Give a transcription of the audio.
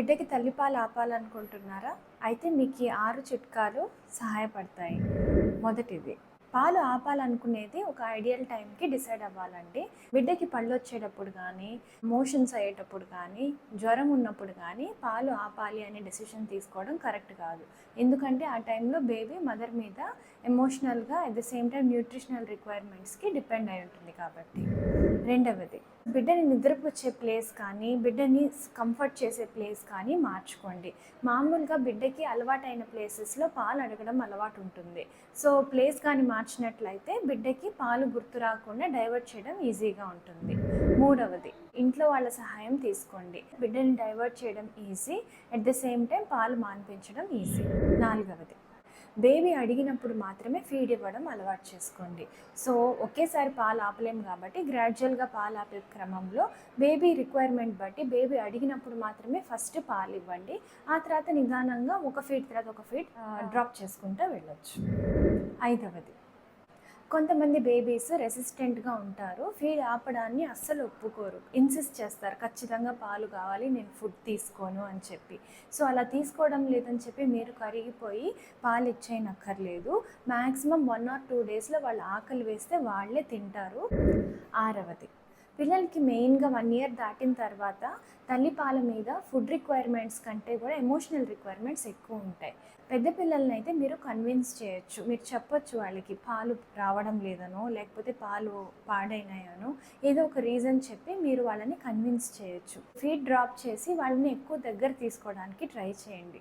బిడ్డకి తల్లిపాలు ఆపాలనుకుంటున్నారా? అయితే మీకు ఈ ఆరు చిట్కాలు సహాయపడతాయి. మొదటిది పాలు ఆపాలనుకునేది ఒక ఐడియల్ టైంకి డిసైడ్ అవ్వాలండి. బిడ్డకి పళ్ళు వచ్చేటప్పుడు కానీ మోషన్స్ అయ్యేటప్పుడు కానీ జ్వరం ఉన్నప్పుడు కానీ పాలు ఆపాలి అనే డెసిషన్ తీసుకోవడం కరెక్ట్ కాదు. ఎందుకంటే ఆ టైంలో బేబీ మదర్ మీద ఎమోషనల్గా at the same time nutritional రిక్వైర్మెంట్స్కి depend అయి ఉంటుంది కాబట్టి. రెండవది. బిడ్డని నిద్రపుచ్చే ప్లేస్ కానీ బిడ్డని కంఫర్ట్ చేసే ప్లేస్ కానీ మార్చుకోండి. మామూలుగా బిడ్డకి అలవాటైన ప్లేసెస్లో పాలు అడగడం అలవాటు ఉంటుంది. సో ప్లేస్ కానీ మార్చినట్లయితే బిడ్డకి పాలు గుర్తు రాకుండా డైవర్ట్ చేయడం ఈజీగా ఉంటుంది. మూడవది ఇంట్లో వాళ్ళ సహాయం తీసుకోండి. బిడ్డని డైవర్ట్ చేయడం easy. At the same time పాలు మాన్పించడం ఈజీ. నాలుగవది బేబీ అడిగినప్పుడు మాత్రమే ఫీడ్ ఇవ్వడం అలవాటు చేసుకోండి. సో ఒకేసారి పాలు ఆపలేం కాబట్టి గ్రాడ్యువల్గా పాలు ఆపే క్రమంలో బేబీ రిక్వైర్మెంట్ బట్టి బేబీ అడిగినప్పుడు మాత్రమే ఫస్ట్ పాలు ఇవ్వండి. ఆ తర్వాత నిదానంగా ఒక ఫీట్ తర్వాత ఒక ఫీట్ డ్రాప్ చేసుకుంటూ వెళ్ళొచ్చు. ఐదవది. కొంతమంది బేబీస్ రెసిస్టెంట్గా ఉంటారు. ఫీడ్ ఆపడాన్ని అస్సలు ఒప్పుకోరు. ఇన్సిస్ట్ చేస్తారు. ఖచ్చితంగా పాలు కావాలి నేను ఫుడ్ తీసుకోను అని చెప్పి. సో అలా తీసుకోవడం లేదని చెప్పి మీరు కరిగిపోయి పాలు ఇచ్చేయనక్కర్లేదు. మ్యాక్సిమం వన్ ఆర్ టూ డేస్లో వాళ్ళు ఆకలి వేస్తే వాళ్ళే తింటారు. ఆరవది. పిల్లలకి మెయిన్గా వన్ ఇయర్ దాటిన తర్వాత తల్లి పాల మీద ఫుడ్ రిక్వైర్మెంట్స్ కంటే కూడా ఎమోషనల్ రిక్వైర్మెంట్స్ ఎక్కువ ఉంటాయి. పెద్ద పిల్లల్ని అయితే మీరు కన్విన్స్ చేయొచ్చు. మీరు చెప్పొచ్చు వాళ్ళకి పాలు రావడం లేదనో లేకపోతే పాలు పాడైనాయనో ఏదో ఒక రీజన్ చెప్పి మీరు వాళ్ళని కన్విన్స్ చేయొచ్చు. ఫీడ్ డ్రాప్ చేసి వాళ్ళని ఎక్కువ దగ్గర తీసుకోవడానికి ట్రై చేయండి.